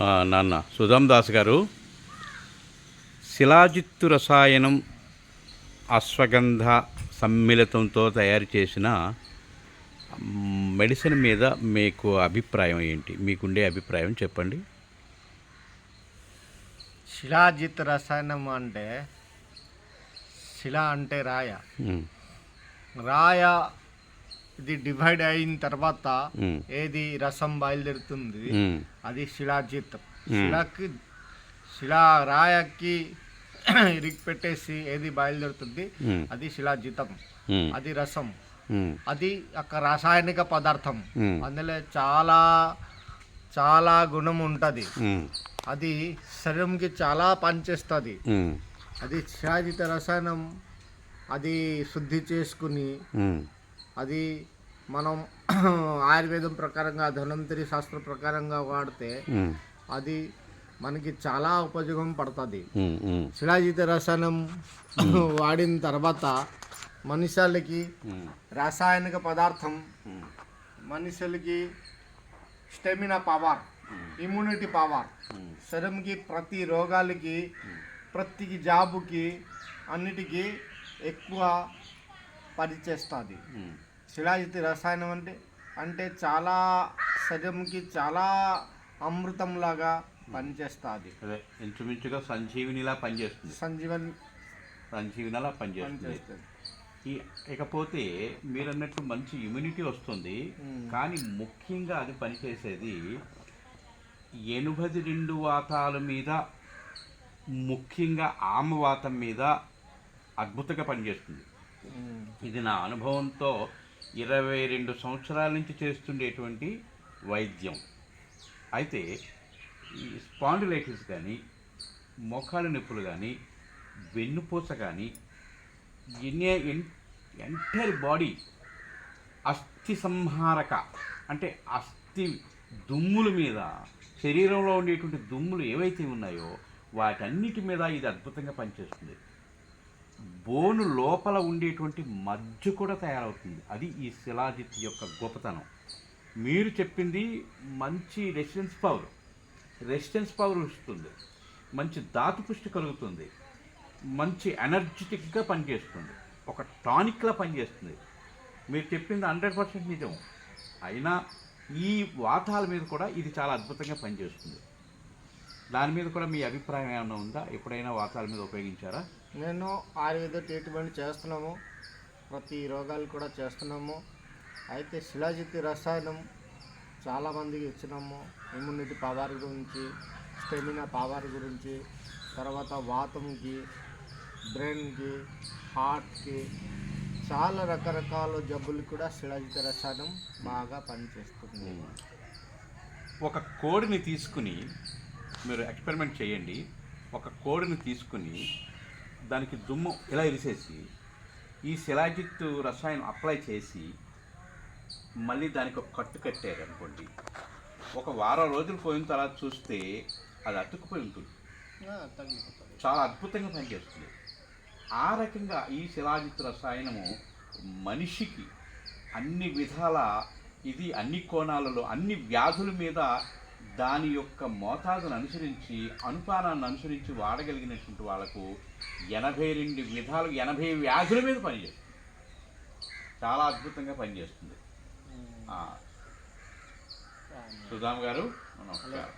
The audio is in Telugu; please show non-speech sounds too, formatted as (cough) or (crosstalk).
నాన్న. సుధామ్ దాస్ గారు శిలాజిత్తు రసాయనం అశ్వగంధ సమ్మిళితంతో తయారు చేసిన మెడిసిన్ మీద మీకు అభిప్రాయం ఏంటి? మీకుండే అభిప్రాయం చెప్పండి. శిలాజిత్ రసాయనం అంటే శిల అంటే రాయ. రాయ ఇది డివైడ్ అయిన తర్వాత ఏది రసం బయలుదేరుతుంది? అది శిలాజిత్. శిలకి శిలా రాయకి (clears throat) ఇరిగి పెట్టేసి ఏది బయలుదేరుతుంది? అది శిలాజితం అది రసం. అది ఒక రాసాయనిక పదార్థం. అందులో చాలా చాలా గుణం ఉంటుంది. అది శరీరంకి చాలా పనిచేస్తుంది. అది శిలాజిత రసాయనం అది శుద్ధి చేసుకుని అది మనం (clears throat) ఆయుర్వేదం ప్రకారంగా ధన్వంతరి శాస్త్ర ప్రకారంగా వాడితే అది మనకి చాలా ఉపయోగం పడుతుంది. శిలాజిత రసాయనం వాడిన తర్వాత మనుషులకి రాసాయనిక పదార్థం మనుషులకి stamina power immunity power hmm. శరీరంకి ప్రతి రోగాలకి ప్రతి జాబుకి అన్నిటికీ ఎక్కువ పనిచేస్తుంది. శిలాజిత్ రసాయనం అంటే అంటే చాలా శరీరంకి చాలా అమృతంలాగా పనిచేస్తుంది. అదే ఇంచుమించుగా సంజీవినిలా పనిచేస్తుంది. సంజీవన్ సంజీవినిలా పనిచేస్తుంది. పనిచేస్తుంది. ఈ ఇకపోతే మీరు అన్నట్టు మంచి ఇమ్యూనిటీ వస్తుంది. కానీ ముఖ్యంగా అది పనిచేసేది ఎనుభది రెండు వాతాల మీద ముఖ్యంగా ఆమవాతం మీద అద్భుతంగా పనిచేస్తుంది. ఇది నా అనుభవంతో ఇరవై రెండు సంవత్సరాల నుంచి చేస్తుండేటువంటి వైద్యం. అయితే ఈ స్పాండిలైటిస్ కానీ మోకాలు నొప్పులు కానీ వెన్నుపూస కానీ ఎన్నే ఎంటైర్ బాడీ అస్థి సంహారక అంటే అస్థి దుమ్ముల మీద శరీరంలో ఉండేటువంటి దుమ్ములు ఏవైతే ఉన్నాయో వాటన్నిటి మీద ఇది అద్భుతంగా పనిచేస్తుంది. బోను లోపల ఉండేటువంటి మజ్జు కూడా తయారవుతుంది. అది ఈ శిలాజిత్ యొక్క గొప్పతనం. మీరు చెప్పింది మంచి రెసిడెన్స్ పవర్. రెసిడెన్స్ పవర్ ఇస్తుంది మంచి ధాతు పుష్టి కలుగుతుంది. మంచి ఎనర్జెటిక్గా పనిచేస్తుంది. ఒక టానిక్లా పనిచేస్తుంది. మీరు చెప్పింది హండ్రెడ్ పర్సెంట్ నిజం. అయినా ఈ వాతాల మీద కూడా ఇది చాలా అద్భుతంగా పనిచేస్తుంది. దాని మీద కూడా మీ అభిప్రాయం ఏమైనా ఉందా? ఎప్పుడైనా వాతాల మీద ఉపయోగించారా? నేను ఆయుర్వేద ట్రీట్మెంట్ చేస్తున్నాము. ప్రతి రోగాలు కూడా చేస్తున్నాము. అయితే శిలాజిత్ రసాయనం చాలామందికి ఇచ్చినాము. ఇమ్యూనిటీ పవర్ గురించి స్టెమినా పవర్ గురించి తర్వాత వాతంకి బ్రెయిన్కి హార్ట్కి చాలా రకరకాల జబ్బులు కూడా శిలాజిత రసాయనం బాగా పనిచేస్తుంది. ఒక కోడిని తీసుకుని మీరు ఎక్స్పెరిమెంట్ చేయండి. ఒక కోడిని తీసుకుని దానికి దుమ్ము ఇలా ఇరిసేసి ఈ శిలాజిత్ రసాయనం అప్లై చేసి మళ్ళీ దానికి ఒక కట్టు కట్టారు అనుకోండి ఒక వారం రోజులు పోయిన తర్వాత చూస్తే అది అతుక్కుపోయి ఉంటుంది. చాలా అద్భుతంగా పనిచేస్తుంది. ఆ రకంగా ఈ శిలాజిత్ రసాయనము మనిషికి అన్ని విధాల ఇది అన్ని కోణాలలో అన్ని వ్యాధుల మీద దాని యొక్క మోతాదును అనుసరించి అనుపానాన్ని అనుసరించి వాడగలిగినటువంటి వాళ్ళకు ఎనభై రెండు విధాలు ఎనభై వ్యాధుల మీద పనిచేస్తుంది. చాలా అద్భుతంగా పనిచేస్తుంది. సుధామ్ గారు నమస్కారం.